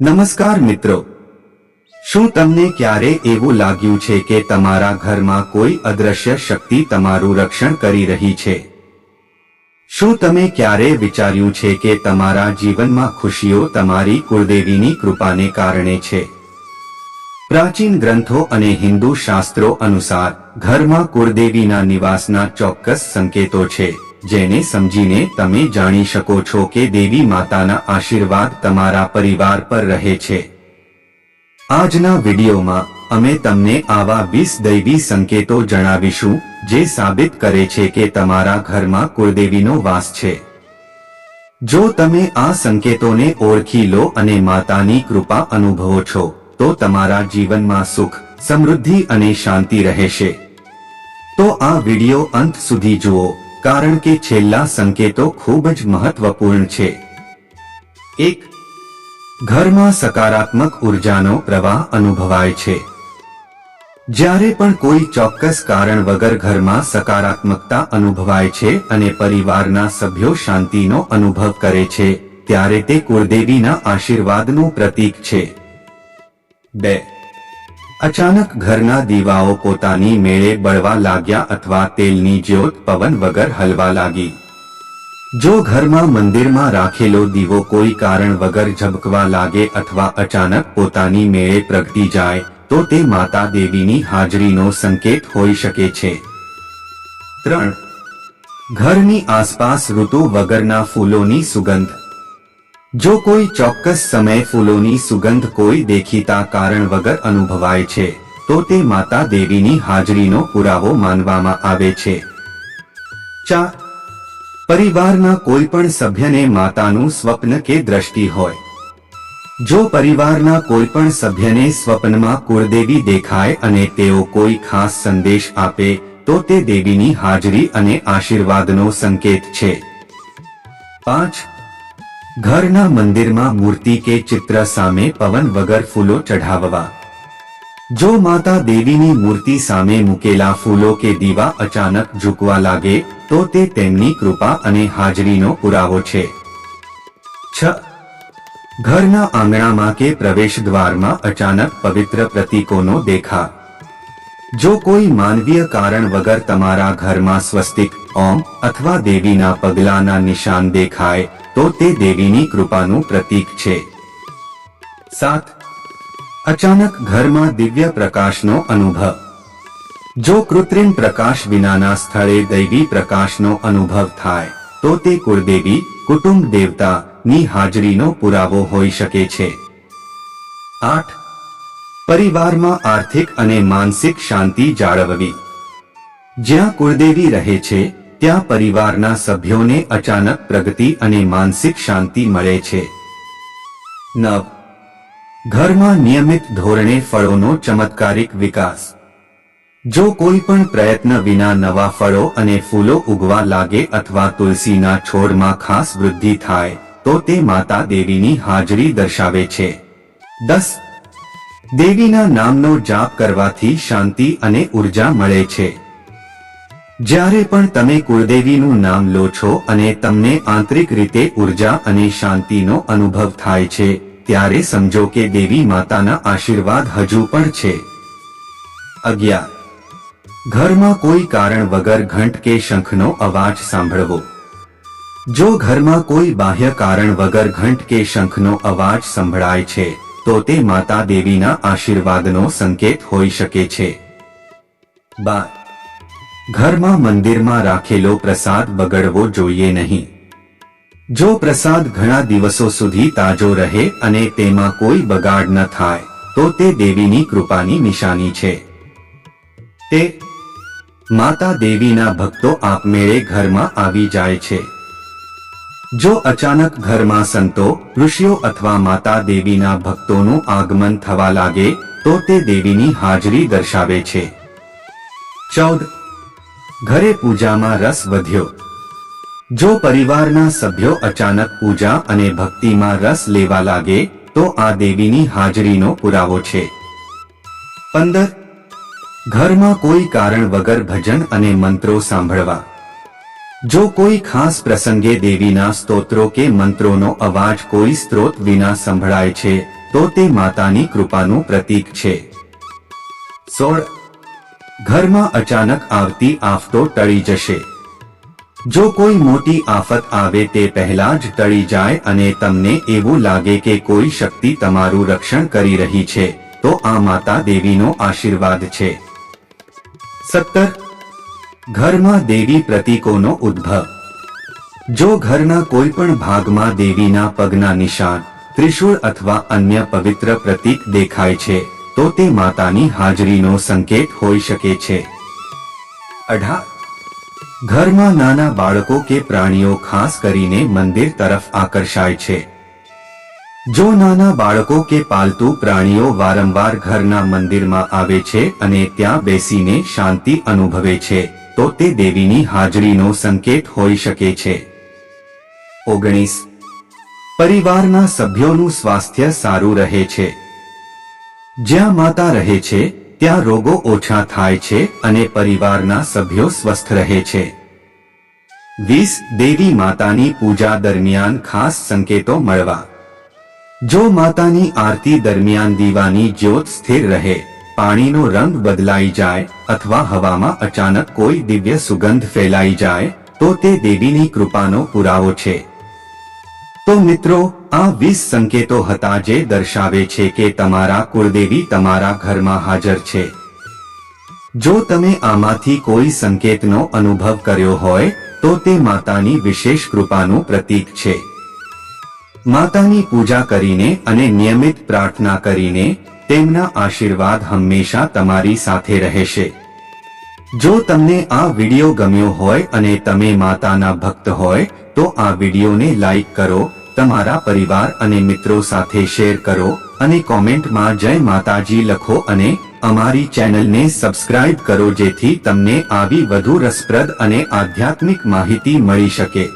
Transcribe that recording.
નમસ્કાર મિત્રો. શું તમને ક્યારે એવું લાગ્યું છે કે તમારા ઘરમાં કોઈ અદ્રશ્ય શક્તિ તમારું રક્ષણ કરી રહી છે? શું તમે ક્યારે વિચાર્યું છે કે તમારા જીવનમાં ખુશીઓ તમારી કુળદેવીની કૃપાને કારણે છે? પ્રાચીન ગ્રંથો અને હિન્દુ શાસ્ત્રો અનુસાર ઘરમાં કુળદેવીના નિવાસના ચોક્કસ સંકેતો છે. જેને સમજીને તમે જાણી શકો છો કે દેવી માતાના આશીર્વાદ તમારા પરિવાર પર રહે છે. આજના વિડીયોમાં અમે તમને આવા વીસ દૈવી સંકેતો જણાવીશું, જે સાબિત કરે છે કે તમારા ઘરમાં કુળદેવીનો વાસ છે. જો તમે આ સંકેતોને ઓળખી લો અને માતાની કૃપા અનુભવો છો, તો તમારા જીવનમાં સુખ, સમૃદ્ધિ અને શાંતિ રહેશે. તો આ વિડિયો અંત સુધી જુઓ. કારણ કે છેલ્લા સંકેતો ખૂબ જ મહત્વપૂર્ણ છે. એક, ઘરમાં સકારાત્મક ઉર્જાનો પ્રવાહ અનુભવાય છે. જ્યારે પણ કોઈ ચોક્કસ કારણ વગર ઘરમાં સકારાત્મકતા અનુભવાય છે અને પરિવારના સભ્યો શાંતિનો અનુભવ કરે છે, ત્યારે તે કુળદેવીના આશીર્વાદનું પ્રતીક છે. બે અચાનક ઘરના દીવાઓ પોતાની મેળે બળવા લાગ્યા અથવા તેલની જ્યોત પવન વગર હલવા લાગી. જો ઘરમાં મંદિરમાં રાખેલો દીવો કોઈ કારણ વગર ઝબકવા લાગે અથવા અચાનક પોતાની મેળે પ્રગટી જાય, તો તે માતા દેવીની હાજરીનો સંકેત હોઈ શકે છે. ત્રણ. ઘરની આસપાસ ઋતુ વગરના ફૂલોની સુગંધ. જો કોઈ ચોક્કસ સમયે ફૂલોની સુગંધ કોઈ દેખીતા કારણ વગર અનુભવાય છે, તો તે માતા દેવીની હાજરીનો પુરાવો માનવામાં આવે છે. ચાર પરિવારના કોઈ પણ સભ્યને માતાનું સ્વપ્ન કે દ્રષ્ટિ હોય. જો પરિવારના કોઈ પણ સભ્યને સ્વપ્નમાં કુળદેવી દેખાય અને તેઓ કોઈ ખાસ સંદેશ આપે, તો તે દેવીની હાજરી અને આશીર્વાદનો સંકેત છે. પાંચ. ઘરના મંદિરમાં મૂર્તિ કે ચિત્ર સામે પવન વગર ફૂલો ચઢાવવા. જો માતા દેવીની મૂર્તિ સામે મૂકેલા ફૂલો કે દીવા અચાનક ઝૂકવા લાગે, તો તે તેમની કૃપા અને હાજરીનો પુરાવો છે. છ. ઘરના આંગણામાં કે પ્રવેશ દ્વારમાં અચાનક પવિત્ર પ્રતીકોનો દેખા જો કોઈ માનવીય કારણ વગર તમારા ઘરમાં સ્વસ્તિક, ઓમ, અથવા દેવીના પગલાના નિશાન દેખાય તો તે દેવીની કૃપાનું પ્રતીક છે. સાત. અચાનક ઘરમાં દિવ્ય પ્રકાશનો અનુભવ. જો કૃત્રિમ પ્રકાશ વિનાના સ્થળે દૈવી પ્રકાશનો અનુભવ થાય, તો તે કુળદેવી, કુટુંબ દેવતા ની હાજરીનો પુરાવો હોઈ શકે છે. આઠ. પરિવારમાં આર્થિક અને માનસિક શાંતિ જાળવવી. જ્યાં કુળદેવી રહે છે ત્યાં પરિવારના સભ્યોને અચાનક પ્રગતિ અને માનસિક શાંતિ મળે છે. નવ. ઘરમાં નિયમિત ધોરણે ફળોનો ચમત્કારિક વિકાસ. જો કોઈ પણ પ્રયત્ન વિના નવા ફળો અને ફૂલો ઉગવા લાગે અથવા તુલસીના છોડમાં ખાસ વૃદ્ધિ થાય, તો તે માતા દેવીની હાજરી દર્શાવે છે. દસ. દેવીના નામનો જાપ કરવાથી શાંતિ અને ઊર્જા મળે છે. જ્યારે પણ તમે કુળદેવીનું નામ લો છો અને તમને આંતરિક રીતે ઊર્જા અને શાંતિનો અનુભવ થાય છે, ત્યારે સમજો કે દેવી માતાના આશીર્વાદ હજુ પણ છે. અગિયાર. ઘરમાં કોઈ કારણ વગર ઘંટ કે શંખનો અવાજ સાંભળવો. જો ઘરમાં કોઈ બાહ્ય કારણ વગર ઘંટ કે શંખનો અવાજ સંભળાય છે, તો તે માતા દેવીના આશીર્વાદનો સંકેત હોઈ શકે છે. બાર. ઘરમાં મંદિરમાં રાખેલો પ્રસાદ બગડવો જોઈએ નહીં. જો પ્રસાદ ઘણા દિવસો સુધી તાજો રહે અને તેમાં કોઈ બગાડ ન થાય, તો તે દેવીની કૃપાની નિશાની છે. તે માતા દેવીના ભક્તો આપમેળે ઘરમાં આવી જાય છે. જો અચાનક ઘરમાં સંતો, ઋષિઓ અથવા માતા દેવીના ભક્તોનું આગમન થવા લાગે, તો તે દેવીની હાજરી દર્શાવે છે. ચૌદ ઘરે પૂજામાં રસ વધ્યો. જો પરિવારના સભ્યો અચાનક પૂજા અને ભક્તિમાં રસ લેવા લાગે, તો આ દેવીની હાજરીનો પુરાવો છે. પંદર. ઘરમાં કોઈ કારણ વગર ભજન અને મંત્રો સાંભળવા. જો કોઈ ખાસ પ્રસંગે દેવીના સ્તોત્રો કે મંત્રોનો અવાજ કોઈ સ્ત્રોત વિના સંભળાય છે, તો તે માતાની કૃપાનું પ્રતીક છે. સોળ. ઘરમાં અચાનક આવતી આફતો ટળી જશે. જો કોઈ મોટી આફત આવે તે પહેલા જ ટળી જાય અને તમને એવું લાગે કે કોઈ શક્તિ તમારું રક્ષણ કરી રહી છે, તો આ માતા દેવીનો આશીર્વાદ છે. સત્તર. ઘરમાં દેવી પ્રતીકોનો ઉદ્ભવ. જો ઘરના કોઈ પણ ભાગમાં દેવીના પગના નિશાન, ત્રિશૂળ અથવા અન્ય પવિત્ર પ્રતીક દેખાય છે તો તે માતાની હાજરીનો સંકેત હોઈ શકે છે. અઢાર ઘરમાં નાના બાળકો કે પ્રાણીઓ ખાસ કરીને મંદિર તરફ આકર્ષાય છે. જો નાના બાળકો કે પાલતુ પ્રાણીઓ વારંવાર ઘરના મંદિરમાં આવે છે અને ત્યાં બેસીને શાંતિ અનુભવે છે, તો તે દેવીની હાજરીનો સંકેત હોઈ શકે છે. ઓગણીસ, પરિવારના સભ્યોનું સ્વાસ્થ્ય સારું રહે છે. જ્યાં માતા રહે છે, ત્યાં રોગો ઓછા થાય છે અને પરિવારના સભ્યો સ્વસ્થ રહે છે. વીસ દેવી માતાની પૂજા દરમિયાન ખાસ સંકેતો મળવા. જો માતાની આરતી દરમિયાન દીવાની જ્યોત સ્થિર રહે, પાણીનો રંગ બદલાઈ જાય અથવા હવામાં અચાનક કોઈ દિવ્ય સુગંધ ફેલાઈ જાય, તો તે દેવીની કૃપાનો પુરાવો છે. તો મિત્રો આ વીસ સંકેતો હતા જે દર્શાવે છે કે તમારા કુળદેવી તમારા ઘરમાં હાજર છે. જો તમે આમાંથી કોઈ સંકેતનો અનુભવ કર્યો હોય, તો તે માતાની વિશેષ કૃપાનું પ્રતીક છે. માતાની પૂજા કરીને અને નિયમિત પ્રાર્થના કરીને, તેમના આશીર્વાદ હંમેશા તમારી સાથે રહેશે. જો તમને આ વિડિયો ગમ્યો હોય અને તમે માતાના ભક્ત હોય, તો આ વિડિયોને લાઈક કરો તમારા પરિવાર અને મિત્રો સાથે શેર કરો અને કોમેન્ટમાં જય માતાજી લખો અને અમારી ચેનલને સબસ્ક્રાઇબ કરો જેથી તમને આવી વધુ રસપ્રદ અને આધ્યાત્મિક માહિતી મળી શકે.